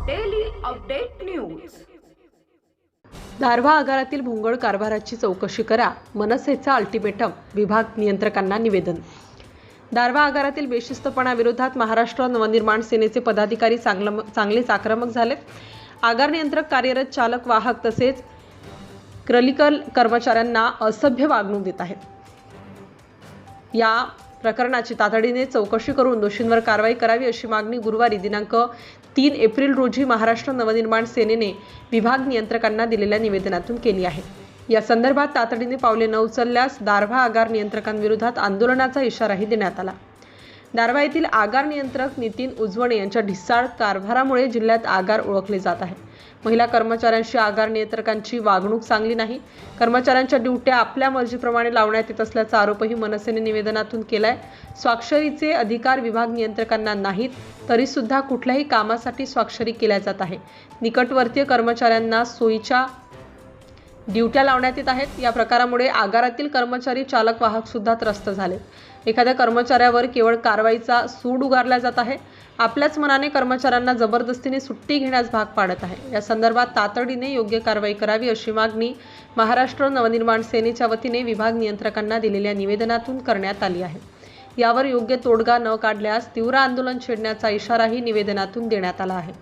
Update news Darwha आगारातील भोंगळ कारभाराची चौकशी करा मनसेचा अल्टिमेटम विभाग नियंत्रकांना निवेदन. दारवा आगारातील बेशिस्तपणाविरोधात महाराष्ट्र नवनिर्माण सेनेचे पदाधिकारी चांगलं चांगलेच आक्रमक झालेत. आगार नियंत्रक कार्यरत चालक वाहक तसेच क्रलिकल कर्मचाऱ्यांना असभ्य वागणूक देत आहेत. या प्रकरणाची तातडीने चौकशी करून दोषींवर कारवाई करावी अशी मागणी गुरुवारी दिनांक तीन एप्रिल रोजी महाराष्ट्र नवनिर्माण सेनेने विभाग नियंत्रकांना दिलेल्या निवेदनातून केली आहे. या संदर्भात तातडीने पावले न उचलल्यास दारव्हा आगार नियंत्रकांविरोधात आंदोलनाचा इशाराही देण्यात आला. दारव्हा येथील आगार नियंत्रक नितीन उजवणे यांच्या ढिसाळ कारभारामुळे जिल्ह्यात आगार ओळखले जात आहे. महिला कर्मचाऱ्यांशी आगार नियंत्रकांची वागणूक चांगली नाही. कर्मचाऱ्यांच्या ड्युट्या आपल्या मर्जीप्रमाणे लावण्यात येत असल्याचा आरोपही मनसेने निवेदनातून केलाय. स्वाक्षरीचे अधिकार विभाग नियंत्रकांना नाहीत तरीसुद्धा कुठल्याही कामासाठी स्वाक्षरी केल्या जात आहे. निकटवर्तीय कर्मचाऱ्यांना सोयीच्या ड्युट्या लावण्यात येत आहेत. या प्रकारामुळे आगारातील कर्मचारी चालक वाहक सुद्धा त्रस्त झाले. एखाद्या कर्मचाऱ्यावर केवळ कारवाईचा सूड उगारला जात आहे. आपल्याच मनाने कर्मचाऱ्यांना जबरदस्तीने सुट्टी घेण्यास भाग पाडत आहे. या संदर्भात तातडीने योग्य कारवाई करावी अशी मागणी महाराष्ट्र नवनिर्माण सेनेच्या वतीने विभाग नियंत्रकांना दिलेल्या निवेदनातून करण्यात आली आहे. यावर योग्य तोडगा न काढल्यास तीव्र आंदोलन छेडण्याचा इशाराही निवेदनातून देण्यात आला आहे.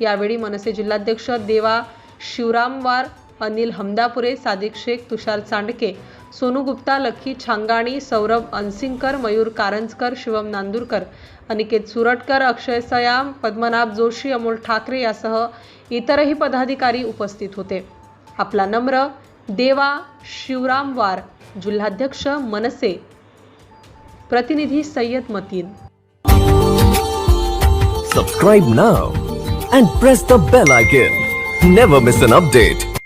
यावेळी मनसे जिल्हाध्यक्ष देवा शिवरामवार अनिल हमदापुरे सादिक शेख तुषार चांडके सोनू गुप्ता लक्की छांगाणी सौरभ अनसिंगकर मयूर कारंजकर शिवम नांदुरकर अनिकेत सुरटकर अक्षय सयाम पद्मनाभ जोशी अमोल ठाकरे यासह इतरही पदाधिकारी उपस्थित होते. आपला नम्र देवा शिवरामवार जिल्हाध्यक्ष मनसे प्रतिनिधी Sayyad Mateen. Subscribe now and press the bell icon never miss an update